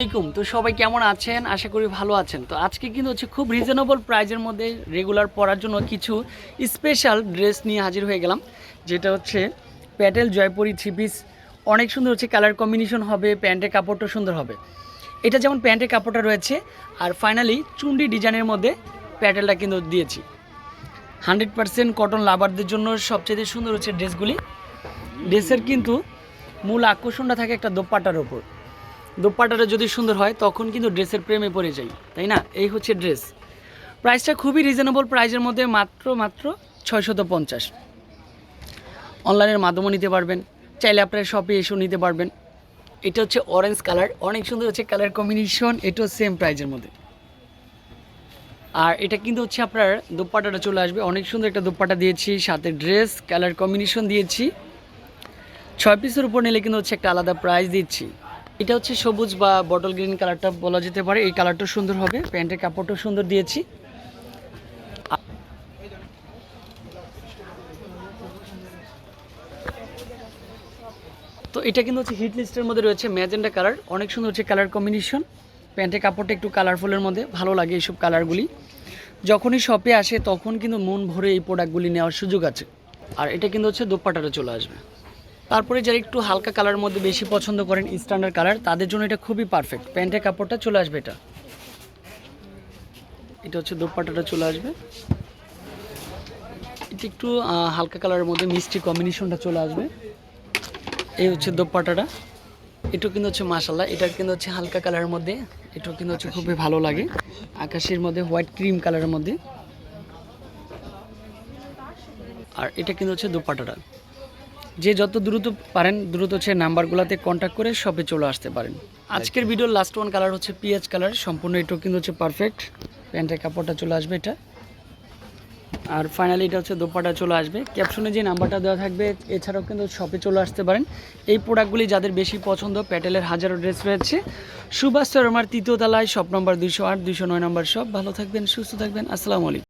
আসসালামাইকুম তো সবাই কেমন আছেন? আশা করি ভালো আছেন। তো আজকে কিন্তু হচ্ছে খুব রিজনেবল প্রাইজের মধ্যে রেগুলার পরার জন্য কিছু স্পেশাল ড্রেস নিয়ে হাজির হয়ে গেলাম, যেটা হচ্ছে প্যাটেল জয়পুরি থ্রি পিস অনেক সুন্দর হচ্ছে কালার কম্বিনেশন হবে, প্যান্টের কাপড়টা সুন্দর হবে। এটা যেমন প্যান্টের কাপড়টা রয়েছে, আর ফাইনালি চুন্ডি ডিজাইনের মধ্যে প্যাটেলটা কিন্তু দিয়েছি। হান্ড্রেড পার্সেন্ট কটন লাভারদের জন্য সবচেয়ে সুন্দর হচ্ছে ড্রেসগুলি ড্রেসের কিন্তু মূল আকর্ষণটা থাকে একটা দোপাটার ওপর। দোপাটাটা যদি সুন্দর হয়, তখন কিন্তু ড্রেসের প্রেমে পড়ে যাই, তাই না? এই হচ্ছে ড্রেস। প্রাইসটা খুবই রিজনেবল প্রাইজের মধ্যে মাত্র মাত্র ছয়শত পঞ্চাশ। অনলাইনের মাধ্যমে নিতে পারবেন, চাইলে আপনার শপে এসেও নিতে পারবেন। এটা হচ্ছে অরেঞ্জ কালার অনেক সুন্দর হচ্ছে কালার কম্বিনেশন এটাও সেম প্রাইজের মধ্যে। আর এটা কিন্তু হচ্ছে আপনার দোপাটাটা চলে আসবে, অনেক সুন্দর একটা দোপাটা দিয়েছি, সাথে ড্রেস কালার কম্বিনেশন দিয়েছি। ছয় পিসের উপর নিলে কিন্তু হচ্ছে একটা আলাদা প্রাইস দিচ্ছি। এটা হচ্ছে সবুজ বা বটল গ্রিন কালারটা বলা যেতে পারে। এই কালারটা সুন্দর হবে। প্যান্টের কাপড়টাও সুন্দর দিয়েছি। তো এটা কিন্তু হচ্ছে হিট লিস্টের মধ্যে রয়েছে ম্যাজেন্ডা কালার। অনেক সুন্দর হচ্ছে কালার কম্বিনেশন। প্যান্টের কাপড়টা একটু কালারফুলের মধ্যে। ভালো লাগে এইসব কালারগুলি। যখনই শপে আসে, তখন কিন্তু মন ভরে এই প্রোডাক্টগুলি নেওয়ার সুযোগ আছে। আর এটা কিন্তু হচ্ছে দোপাটাটা চলে আসবে। তারপরে যারা একটু হালকা কালারের মধ্যে বেশি পছন্দ করেন স্ট্যান্ডার্ড কালার তাদের জন্য এটা খুবই পারফেক্ট প্যান্টের কাপড়টা চলে আসবে এটা। এটা হচ্ছে দোপাটাটা চলে আসবে। এটা একটু হালকা কালারের মধ্যে মিষ্টি কম্বিনেশনটা চলে আসবে। এই হচ্ছে দোপাটাটা এটাও কিন্তু হচ্ছে মাসাল্লাহ এটা কিন্তু হচ্ছে হালকা কালারের মধ্যে, এটাও কিন্তু হচ্ছে খুবই ভালো লাগে। আকাশের মধ্যে হোয়াইট ক্রিম কালারের মধ্যে। আর এটা কিন্তু হচ্ছে দোপাটাটা যে যত দ্রুত পারেন দ্রুত হচ্ছে নাম্বারগুলোতে কন্ট্যাক্ট করে শপে চলে আসতে পারেন। আজকের ভিডিওর লাস্ট ওয়ান কালার হচ্ছে পিএইচ কালার সম্পূর্ণ এটাও কিন্তু হচ্ছে পারফেক্ট প্যান্টের কাপড়টা চলে আসবে এটা। আর ফাইনালি এটা হচ্ছে দোপাটা চলে আসবে। ক্যাপশনে যে নাম্বারটা দেওয়া থাকবে এছাড়াও কিন্তু শপে চলে আসতে পারেন। এই প্রোডাক্টগুলি যাদের বেশি পছন্দ প্যাটেলের হাজারো ড্রেস রয়েছে। সুভাষ শর্মার তৃতীয় তলায় শপ নম্বর দুইশো আট দুইশো নয় নম্বর সব ভালো থাকবেন সুস্থ থাকবেন। আসসালামু আলাইকুম।